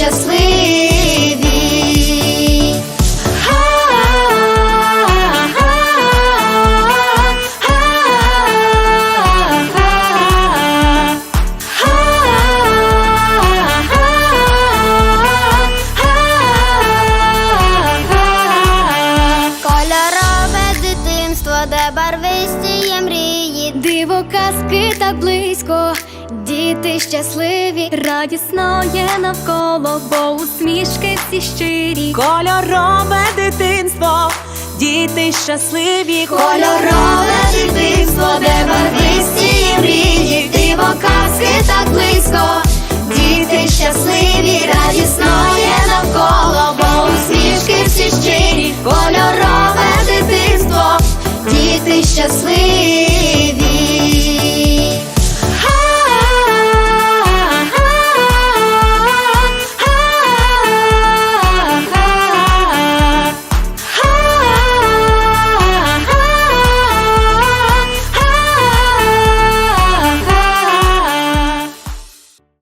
щасливі. Кольорове дитинство, де барвисті є мрії, диво казки так близько, діти щасливі, радісно є навколо, бо усмішки всі щирі, кольорове дитинство, діти щасливі, кольорове дитинство, де барвисті